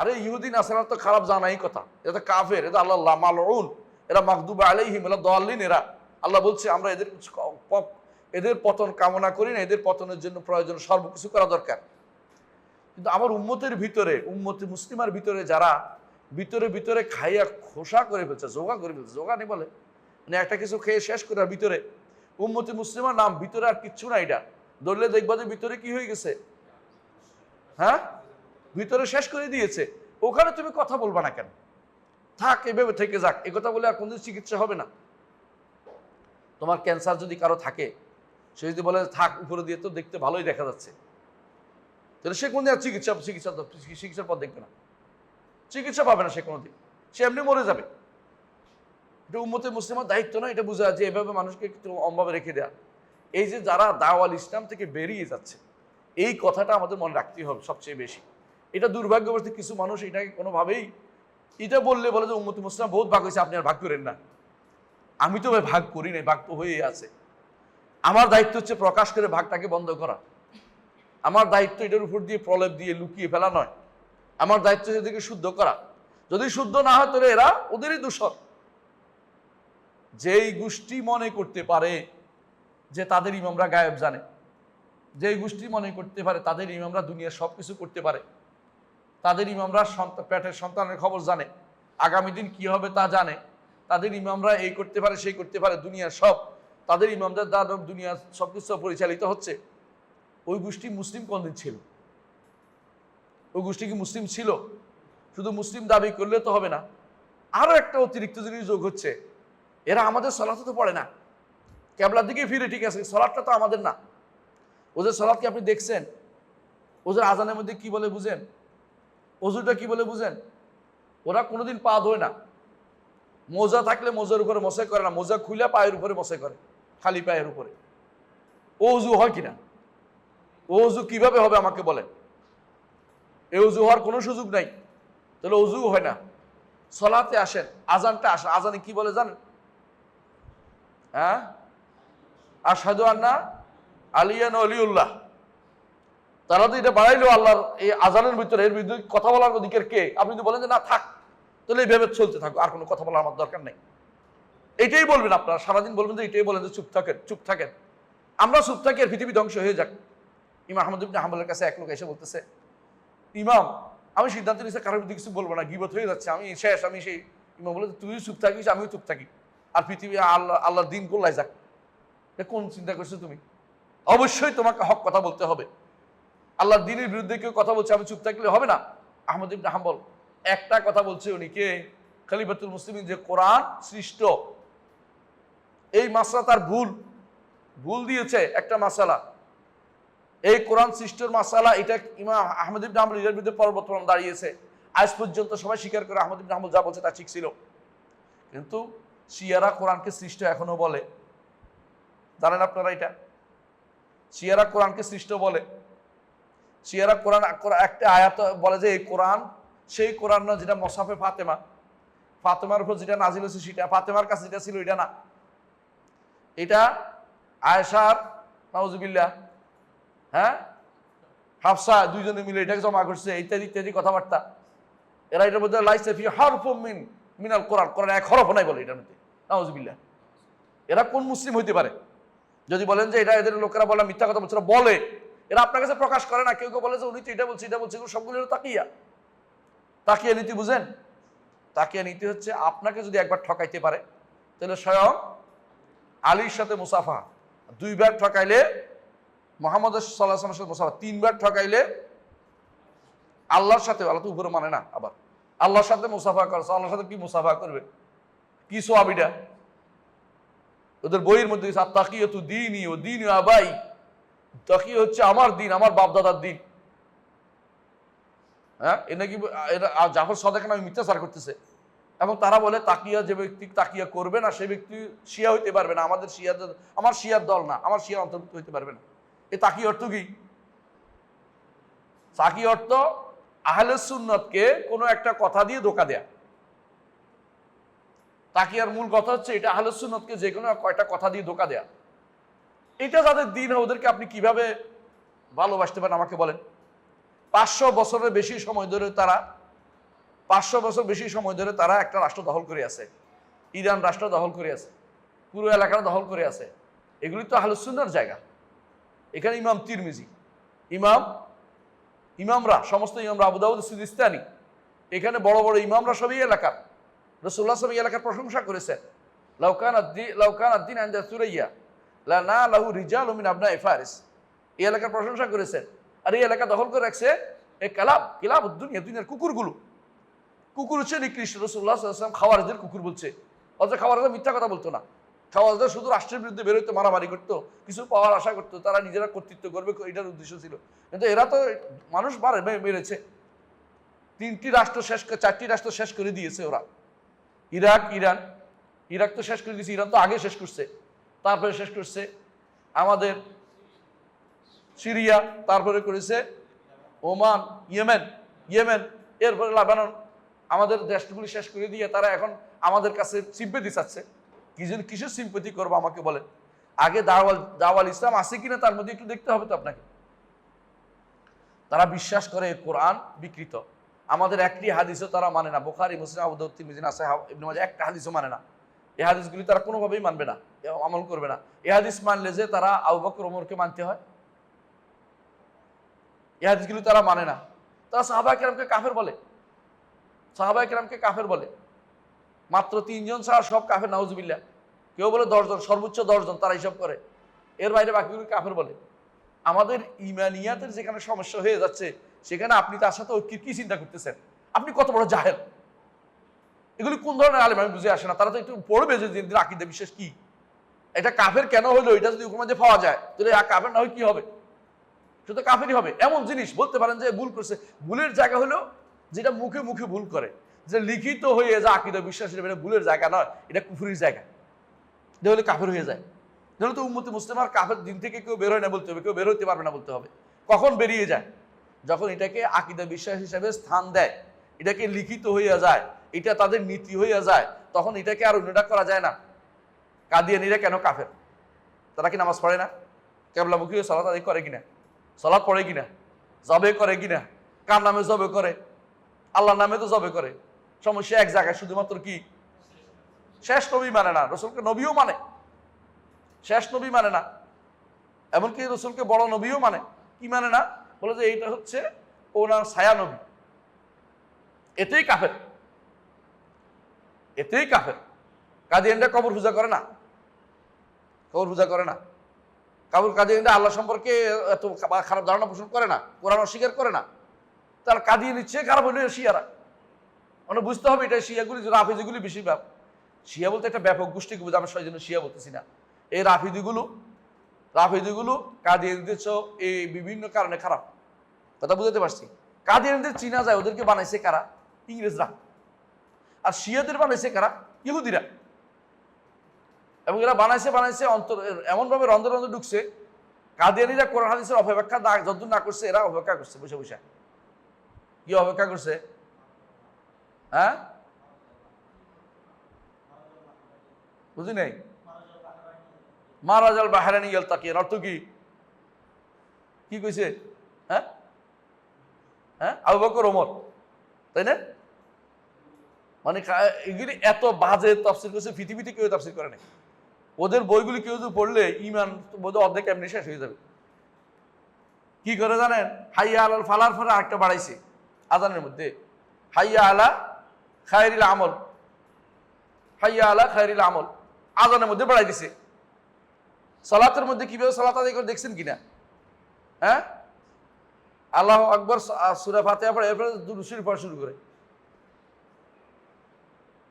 আরে ইহুদিন আসার তো খারাপ জানাই কথা। এটা তো কাফের এটা আল্লাহ মালউন, এরা মাকদুব আলাইহিম, এরা দলিন এরা। আল্লাহ বলছে, আমরা এদের এদের পতন কামনা করি না, এদের পতনের জন্য প্রয়োজন সর্বকিছু করা দরকার। কিন্তু আমার উম্মতের ভিতরে, উম্মতি মুসলিমার ভিতরে যারা ভিতরে ভিতরে খাইয়া খোসা করে ফেলছে যোগা করে ফেলছে যোগা নেই বলে। মানে একটা কিছু খেয়ে শেষ করে ভিতরে। উম্মতি মুসলিমার নাম ভিতরে আর কিচ্ছু না এটা। ধরলে দেখবা যে ভিতরে কি হয়ে গেছে? হ্যাঁ? ভিতরে শেষ করে দিয়েছে, ওখানে তুমি কথা বলবা না কেন? থাক এভাবে থেকে যাক এ কথা বলে আর কোনদিন চিকিৎসা হবে না। তোমার ক্যান্সার যদি কারও থাকে, সে যদি বলে, থাক, উপরে দিয়ে তো দেখতে ভালোই দেখা যাচ্ছে। তাহলে সে কোনদিন আর চিকিৎসা চিকিৎসা চিকিৎসার পর দেখবে না। চিকিৎসা পাবে না সে কোনোদিন। সে এমনি মরে যাবে। এটা উম্মতে মুসলিমের দায়িত্ব না এটা বোঝা যে এভাবে মানুষকে একটু অম্ভাবে রেখে দেয়া। এই যে যারা দাওয়াল ইসলাম থেকে বেরিয়ে যাচ্ছে, এই কথাটা আমাদের মনে রাখতেই হবে সবচেয়ে বেশি। এটা দুর্ভাগ্যবর্তী কিছু মানুষ এটাকে কোনোভাবেই, এটা বললে বলে যে উম্মতি মুসলাম বহুত ভাগ হয়েছে, আপনি আর ভাগ করেন না। আমি তো ভাগ করি নাই, ভাগ তো হয়েই আছে। আমার দায়িত্ব হচ্ছে প্রকাশ করে ভাগটাকে বন্ধ করা। আমার দায়িত্ব এটার উপর দিয়ে প্রলেপ দিয়ে লুকিয়ে ফেলা নয়। আমার দায়িত্ব এদেরকে শুদ্ধ করা। যদি শুদ্ধ না হয় তাহলে এরা ওদেরই দূষণ যেই গোষ্ঠী মনে করতে পারে যে তাদের ইমামরা গায়েব জানে, যেই গোষ্ঠী মনে করতে পারে তাদের ইমামরা দুনিয়ার সব কিছু করতে পারে তাদের ইমামরা পেটের সন্তানের খবর জানে। আগামী দিন কি হবে তা জানে। তাদের ইমামরা এই করতে পারে, সেই করতে পারে, দুনিয়ার সব। তাদের ইমামদের দ্বারা দুনিয়া সব কিছু পরিচালিত হচ্ছে। ওই গোষ্ঠী মুসলিম কোনদিন ছিল? ওই গোষ্ঠী কি মুসলিম ছিল? শুধু মুসলিম দাবি করলে তো হবে না। আরও একটা অতিরিক্ত জিনিস যোগ হচ্ছে। এরা আমাদের সলাতে তো পড়ে না। ক্যাবলার দিকে ফিরে, ঠিক আছে সলাটটা তো আমাদের না। ওদের সলাৎকে আপনি দেখছেন? ওদের আজানের মধ্যে কি বলে বুঝেন? অজুটা কি বলে বুঝেন? ওরা কোনোদিন পা ধোয় না। মোজা থাকলে মোজার উপরে মশাই করে না, মোজা খুলে পায়ের উপরে মশাই করে, খালি পায়ের উপরে। ও অজু হয় কিনা? ও অজু কীভাবে হবে আমাকে বলেন? এ অজু হওয়ার কোনো সুযোগ নাই। তাহলে অজু হয় না। সলাতে আসেন, আজানটা আসেন আজানে কি বলে জানেন? হ্যাঁ? আর আসাদু আন্না আলিয়ান অলিউল্লাহ তারা তো এটা বাড়াইলো আল্লাহর এই আজানের ভিতরে, এর বিরুদ্ধে কথা বলার অধিকার কে? আপনি যদি বলেন যে, না, থাক, তাহলে এইভাবে চলতে থাকো, আর কোনো কথা বলার আমার দরকার নেই। এটাই বলবেন আপনারা, সারাদিন বলবেন যে, এটাই বলেন যে, চুপ থাকেন চুপ থাকেন। আমরা চুপ থাকি আর পৃথিবী ধ্বংস হয়ে যাক। ইমাম আহমদ ইবনে কাছে এক লোক এসে বলতেছে, ইমাম, আমি সিদ্ধান্ত নিয়েছি, কারোর বিরুদ্ধে কিছু বলব না, গিবত হয়ে যাচ্ছে, আমি শেষ, আমি সেই ইমাম বলে, তুই চুপ থাকিস, আমিও চুপ থাকি। আর পৃথিবী, আল্লাহ, আল্লাহর দিন গোল্লাই যাক? কোন চিন্তা করছ তুমি? অবশ্যই তোমাকে হক কথা বলতে হবে। আল্লাহর দিনের বিরুদ্ধে কেউ কথা বলছে, আমি চুপ থাকলে হবে না। আহমদ ইবনে হাম্বল একটা কথা বলছে উনি কে? খালিফাতুল মুসলিমিন, যে কোরআন সৃষ্ট। এই মাসলা তার ভুল। ভুল দিয়েছে একটা মাসালা। এই কোরআন সৃষ্টির মাসালা, এটা ইমাম আহমদ ইবনে হাম্বল এর বিরুদ্ধে পরবর্তী দাঁড়িয়েছে। আজ পর্যন্ত সবাই স্বীকার করে আহমদ ইবনে হাম্বল যা বলছে তা ঠিক ছিল। কিন্তু শিয়ারা কোরআনকে সৃষ্ট এখনও বলে। জানেন আপনারা এটা? শিয়ারা কোরআনকে সৃষ্ট বলে। শিয়ারা কোরআন একটা আয়াত বলে যে এই কোরআন, সেই কোরআন না যেটা মোসাফে ফাতেমা। ফাতেমার উপর যেটা নাজিল হয়েছে সেটা, ফাতেমার কাছে যেটা ছিল এটা না। এটা আয়েশার, নাউজুবিল্লাহ হ্যাঁ? হাফসা দুইজনে মিলে এটাকে জমা করছে, ইত্যাদি ইত্যাদি কথাবার্তা। এরা এটার মধ্যে লাইসেফি হরফ মিন, মিনাল কোরআন। কোরআন এক হরফ নাই বলে এটার মধ্যে, নাউজুবিল্লাহ। এরা কোন মুসলিম হইতে পারে? যদি বলেন যে এটা এদের লোকেরা বলে, মিথ্যা কথা বলছে বলে। এরা আপনার কাছে প্রকাশ করে না, কেউ কেউ বলে যে উনি তো এটা বলছে এটা বলছে সবগুলো তাকিয়া। তাকিয়া নীতি বুঝেন? তাকিয়া নীতি হচ্ছে আপনাকে যদি একবার ঠকাইতে পারে, তাহলে স্বয়ং আলীর সাথে মুসাফা। দুইবার ঠকাইলে, মোহাম্মদ সাল্লাহ সাথে মুসাফা। তিনবার ঠকাইলে, আল্লাহর সাথে, আল্লাহ তো উপরে মানে না আবার। আল্লাহর সাথে মুসাফা করছে আল্লাহর সাথে কি মুসাফা করবে? কি সোয়াবিটা ওদের বইয়ের মধ্যে তাকিয়ে তু দিনই ও দিন আবাই। তাকিয়ে হচ্ছে? আমার দিন, আমার বাপদাদার দিন। হ্যাঁ? এ নাকি জাফর নামে মিথ্যাচার করতেছে। এবং তারা বলে, তাকিয়া যে ব্যক্তি তাকিয়া করবে না, সে ব্যক্তি শিয়া হইতে পারবে না। আমাদের শিয়াদের, আমার শিয়ার দল না, আমার শিয়া অন্তর্ভুক্ত হইতে পারবে না। এ তাকি অর্থ কি? তাকি অর্থ আহলে সুন্নতকে কোনো একটা কথা দিয়ে ধোকা দেয়া। তাকিয়ার মূল কথা হচ্ছে, এটা আহলে সুন্নতকে যে কোনো কয়টা কথা দিয়ে ধোকা দেয়া। এটা যাদের দিন ওদেরকে আপনি কীভাবে ভালোবাসতে পারেন আমাকে বলেন। পাঁচশো বছরের বেশি সময় ধরে তারা, পাঁচশো বছর বেশি সময় ধরে তারা একটা রাষ্ট্র দখল করে আছে। ইরান রাষ্ট্র দখল করে আছে। পুরো এলাকাটা দখল করে আছে। এগুলি তো আহলুসুন্নার জায়গা। এখানে ইমাম তিরমিজি, ইমাম, ইমামরা, সমস্ত ইমামরা আবুদাউদ সুদিস্তানি এখানে বড় বড় ইমামরা সবই এলাকার। রসুল্লাহ সব এলাকার প্রশংসা করেছেন। লাউকান লাউকান আদ্দিন আন্দা সুরাইয়া। লা না লাহু রিজাল মিন আবনা ইফারিস এই এলাকার প্রশংসা করেছেন। আর এই এলাকা দখল করে রাখছে এই কালাব কিলাব দুনিয়া দুনিয়ার কুকুরগুলো। কুকুর হচ্ছে নিকৃষ্ট। রসুল্লাহ সাল্লাম খাওয়ারদের কুকুর বলছে। অথচ খাওয়ারদের মিথ্যা কথা বলতো না। খাওয়ারদের শুধু রাষ্ট্রের বিরুদ্ধে বেরোতে মারামারি করতো, কিছু পাওয়ার আশা করতো, তারা নিজেরা কর্তৃত্ব করবে, এটার উদ্দেশ্য ছিল। কিন্তু এরা তো মানুষ মারে মেরেছে। তিনটি রাষ্ট্র শেষ চারটি রাষ্ট্র শেষ করে দিয়েছে ওরা। Iraq, Iran. ইরাক তো শেষ করে দিয়েছে, ইরান তো আগে শেষ করছে। তারপরে শেষ করছে আমাদের সিরিয়া, তারপরে করেছে ওমান, ইয়েমেন ইয়েমেন, এরপরে লাবানন। আমাদের দেশগুলি শেষ করে দিয়ে তারা এখন আমাদের কাছে সিম্পেতি চাচ্ছে। কি জন্য কিসের সিম্পেতি করব আমাকে বলেন? আগে দাওয়াল দাওয়াল ইসলাম আছে কিনা তার মধ্যে একটু দেখতে হবে তো আপনাকে। তারা বিশ্বাস করে কোরআন বিকৃত। আমাদের একটি হাদিসও তারা মানে না। বোখারি, মুসলিম আবুদ তিরমিজি আছে ইবনে একটা হাদিসও মানে না। এই হাদিসগুলি তারা কোনোভাবেই মানবে না আমল করবে না। এই হাদিস মানলে যে তারা আবু ওমরকে মানতে হয়। এই হাদিসগুলি তারা মানে না। তারা সাহাবা কেরামকে কাফের বলে। সাহাবা কেরামকে কাফের বলে। মাত্র তিনজন ছাড়া সব কাফের নাউজবিল্লা কেউ বলে দশজন সর্বোচ্চ দশজন তারা হিসাব করে। এর বাইরে বাকিগুলি কাফের বলে। আমাদের ইমানিয়াতের যেখানে সমস্যা হয়ে যাচ্ছে, সেখানে আপনি তার সাথে ঐক্যের কি চিন্তা করতেছেন? আপনি কত বড় জাহেল। এগুলি কোন ধরনের আলেম আমি বুঝে আসে না। তারা তো একটু পড়বে যে দিন আকিদা বিশ্বাস কি। এটা কাফের কেন হইল? এটা যদি হুকুমাতে পাওয়া যায়, তাহলে কাফের না হয় কি হবে? শুধু কাফেরই হবে। এমন জিনিস বলতে পারেন যে ভুল করছে। ভুলের জায়গা হলো যেটা মুখে মুখে ভুল করে। যে লিখিত হয়ে যা আকিদা বিশ্বাস এটা ভুলের জায়গা নয়, এটা কুফুরির জায়গা। এটা হলে কাফের হয়ে যায়। তাহলে তো উম্মতি মুসলিম আর কাফের দিন থেকে কেউ বের হয় না বলতে হবে, কেউ বের হতে পারবে না বলতে হবে। কখন বেরিয়ে যায়? যখন এটাকে আকিদা বিশ্বাস হিসাবে স্থান দেয়, এটাকে লিখিত হইয়া যায়। এটা তাদের নীতি হইয়া যায়, তখন এটাকে আর অন্যটা করা যায় না। কাদিয়ানিরা কেন কাফের? তারা কি নামাজ পড়ে না? কেবলামুখী সলাত আদি করে কিনা? সলাৎ পড়ে কিনা? জবে করে কিনা? কার নামে জবে করে? আল্লাহর নামে তো জবে করে। সমস্যা এক জায়গায়, শুধুমাত্র কি? শেষ নবী মানে না, রসুলকে নবীও মানে। শেষ নবী মানে না। এমনকি রসুলকে বড় নবীও মানে। কি মানে না? বলে যে এইটা হচ্ছে ওনার ছায়া নবী। এতেই কাফের। এতেই কাফের। কাদিয়ানরা কবর পূজা করে না। কবর পূজা করে না। কাবুল কাদিয়ানরা আল্লাহ সম্পর্কে এত খারাপ ধারণা পোষণ করে না, কোরআন অস্বীকার করে না। তার কাঁদিয়ে নিচ্ছে, খারাপ হইলে শিয়ারা। মানে বুঝতে হবে এটা শিয়াগুলি রাফিজিগুলি বেশি শিয়া বলতে একটা ব্যাপক গোষ্ঠীকে বুঝে আমরা জন্য শিয়া বলতেছি না। এই রাফিদিগুলো রাফিদিগুলো কাদিয়ানদের এই বিভিন্ন কারণে খারাপ। কথা বুঝতে পারছি। কাদিয়ানদের চিনা যায়, ওদেরকে বানাইছে কারা? ইংরেজরা। আর শিয়াদের বানাইছে কারা? ইহুদিরা। এবং এরা বানাইছে বানাইছে, অন্তর এমনভাবে রন্ধে রন্ধে ঢুকছে, কাদিয়ানিরা কোরআন হাদিসের অপেক্ষা না, যতদূর না করছে, এরা অপেক্ষা করছে, বসে বসে। কি অপেক্ষা করছে? হ্যাঁ? বুঝি নাই? মারাজাল বাহারানি ইয়াল তাকিয়ে অর্থ কি? কি কইছে? হ্যাঁ? হ্যাঁ? আবু বকর, ওমর, তাই না? মানে এগুলি এত বাজে তফসিল করছে, পৃথিবীতে কেউ তফসিল করে নাই। ওদের বইগুলি কেউ যদি পড়লে ইমান বোধহয় অর্ধেক এমনি শেষ হয়ে যাবে। কি করে জানেন? হাইয়া আলাল ফালার ফলে আরেকটা বাড়াইছে আজানের মধ্যে। হাইয়া আলা খায়রিল আমল। হাইয়া আলা খায়রিল আমল। আজানের মধ্যে বাড়াই দিছে। সলাতের মধ্যে কীভাবে সলাত আদায় করে দেখছেন কিনা? হ্যাঁ? আল্লাহ আকবর সুরা ফাতেহা পড়ে, এরপরে দুরুশির পড়া শুরু করে।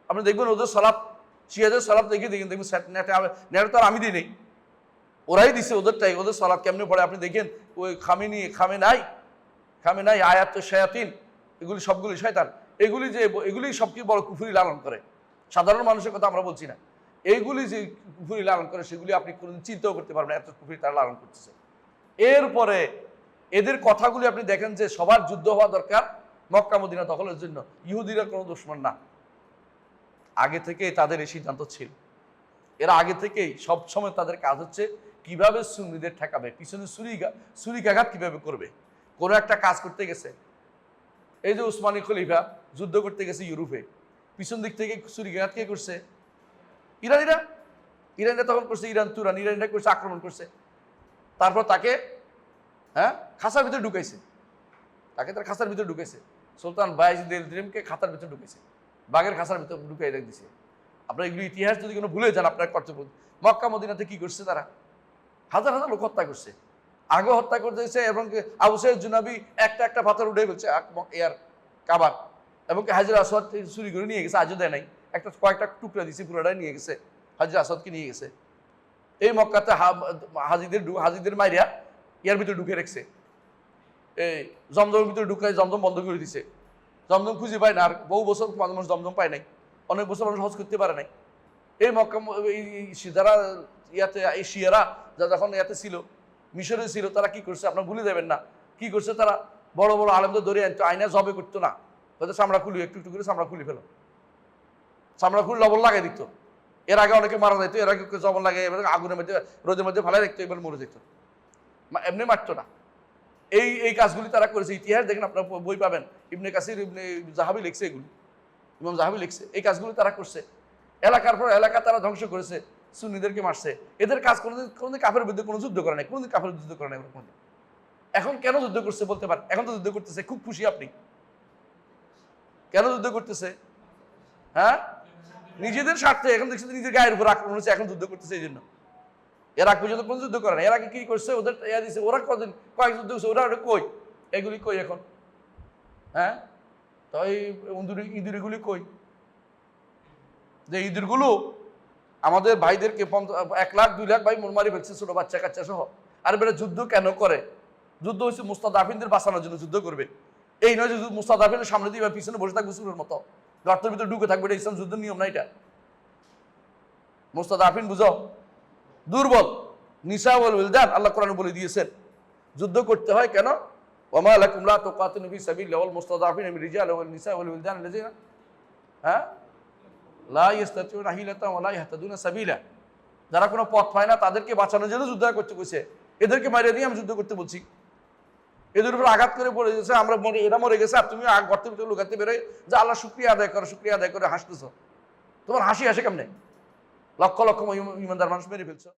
আপনি দেখবেন ওদের সলাপ শিয়াদের সলাপ দেখে দেখেন, দেখবেন নেটে তো আর আমি দিই নেই। ওরাই দিছে ওদেরটাই ওদের সলাপ কেমনে পড়ে? আপনি দেখেন, ওই খামিনি খামে নাই খামে নাই আয়াত, শায়াতিন, এগুলি সবগুলি শয়তান। এগুলি যে এগুলি সব কি বড় কুফুরি লালন করে। সাধারণ মানুষের কথা আমরা বলছি না। এইগুলি যে কুফুরি লালন করে, সেগুলি আপনি কোনোদিন চিন্তাও করতে পারবেন এত কুফুরি তারা লালন করতেছে। এরপরে এদের কথাগুলি আপনি দেখেন যে সবার যুদ্ধ হওয়া দরকার মক্কা মদিনা দখলের জন্য। ইহুদিরা কোনো দুশ্মন না। আগে থেকে তাদের এই সিদ্ধান্ত ছিল। এরা আগে থেকেই সব সময় তাদের কাজ হচ্ছে কীভাবে সুন্নিদের ঠেকাবে, পিছনে সুরি সুরিকাঘাত কীভাবে করবে। কোনো একটা কাজ করতে গেছে, এই যে উসমানী খলিফা যুদ্ধ করতে গেছে ইউরোপে, পিছন দিক থেকে ছুরিঘাত কে করছে? ইরানিরা। ইরানিরা তখন করছে ইরান তুরান, ইরানিরা করছে, আক্রমণ করছে। তারপর তাকে হ্যাঁ খাসার ভিতরে ঢুকাইছে। তাকে তার খাসার ভিতরে ঢুকেছে সুলতান বাইজিদ দিমকে খাতার ভিতরে ঢুকেছে বাঘের খাসার ভিতরে ঢুকাই রেখে দিছে। আপনার এগুলো ইতিহাস যদি কোনো ভুলে যান আপনার কর্তব্য মক্কা, মদিনাতে কি করছে তারা? হাজার হাজার লোক হত্যা করছে। আগে হত্যা করে করতেছে এবং কি আবু সাইদ জুনাবি একটা একটা পাথর উঠে ফেলছে এয়ার কাবার। এবং হাজির আসাদ চুরি করে নিয়ে গেছে, আজও দেয় নাই। একটা কয়েকটা টুকরা দিছে, পুরোটাই নিয়ে গেছে। হাজির আসাদকে নিয়ে গেছে। এই মক্কাতে হাজিদের হাজিদের মাইরিয়া ইয়ার ভিতরে ঢুকে রেখেছে। এই জমজমের ভিতরে ঢুকে জমজম বন্ধ করে দিছে। জমজম খুঁজে পায় না, আর বহু বছর মানুষ জমজম পায় নাই। অনেক বছর মানুষ হজ করতে পারে নাই। এই মক্কা যারা ইয়াতে, এই শিয়ারা যারা যখন ইয়াতে ছিল, মিশরে ছিল, তারা কি করছে? আপনার ভুলে যাবেন না। কি করছে তারা? বড় বড় আলেমদের ধরে আনতো, আয়না জবে করতো না। হয়তো চামড়া খুলি, একটু একটু করে চামড়া খুলি ফেলো। চামড়া খুলি লবণ লাগাই দিত। এর আগে অনেকে মারা যেত এর আগে জবন লাগে, এবার আগুনের মধ্যে, রোদের মধ্যে ফেলাই রাখতো, এবার মরে যেত। এমনি মারতো না। এই এই কাজগুলি তারা করেছে। ইতিহাস দেখেন আপনার বই পাবেন। ইবনে কাসির, ইবনে জাহাবি লিখছে এগুলি। ইমাম জাহাবি লিখছে। এই কাজগুলি তারা করছে। এলাকার পর এলাকা তারা ধ্বংস করেছে। সুন্নিদেরকে মারছে। এদের কাজ কোনোদিন কোনোদিন কাফের বিরুদ্ধে কোনো যুদ্ধ করে নাই। কোনোদিন কাফের যুদ্ধ করে নাই কোনোদিন এখন কেন যুদ্ধ করছে বলতে পারেন? এখন তো যুদ্ধ করতেছে। খুব খুশি আপনি। কেন যুদ্ধ করতেছে? হ্যাঁ? নিজেদের স্বার্থে। এখন দেখছি নিজের গায়ের উপর আক্রমণ হচ্ছে। এখন যুদ্ধ করতেছে এই জন্য। এর পর্যন্ত কোনো যুদ্ধ করে না এর আগে কি করছে? ওদের ইয়া দিছে, ওরা কদিন, কয়েক যুদ্ধ করছে, ওরা কই? এগুলি কই এখন? হ্যাঁ? তো এই ইঁদুর, ইঁদুরিগুলি কই? যে ইঁদুরগুলো আমাদের ভাইদেরকে এক লাখ, দুই লাখ ভাই মারি ফেলছে ছোট বাচ্চা কাচ্চা সহ। আর বেটা যুদ্ধ কেন করে? যুদ্ধ হচ্ছে মুস্তাদ আফিনদের বাঁচানোর জন্য যুদ্ধ করবে। এই নয় যে মুস্তাদ আফিনের সামনে দিয়ে পিছনে বসে থাকবে সুরের মতো। গর্তের ভিতরে ঢুকে থাকবে, এটা ইসলাম যুদ্ধের নিয়ম না এটা? মুস্তাদ আফিন বুঝো? দুর্বল। নিসা ওয়াল উলদান আল্লাহ কোরআন বলে দিয়েছেন। যুদ্ধ করতে হয় কেন? ওমা লাকুম লা তুকাতিলু ফি সাবিলিল্লাহি ওয়াল মুস্তাদাফিন মির রিজাল ওয়াল নিসা ওয়াল হ্যাঁ? লা ইস্তাতিউনা হিলাতান ওয়া লা ইয়াহতাদুনা সাবিলা। যারা কোনো পথ পায় না, তাদেরকে বাঁচানোর জন্য যুদ্ধ করতে কইছে এদেরকে মারিয়ে দিয়ে আমি যুদ্ধ করতে বলছি। এদের উপর আঘাত করে পড়ে গেছে, আমরা মরে, এরা মরে গেছে, আর তুমি গর্তের ভিতরে লুকাতে বেরোয় যে আল্লাহ শুক্রিয়া আদায় করো, শুক্রিয়া আদায় করে হাসতেছো। তোমার হাসি আসে কেমনে? লক্ষ লক্ষ ইমানদার মানুষ মেরে ফেলছো।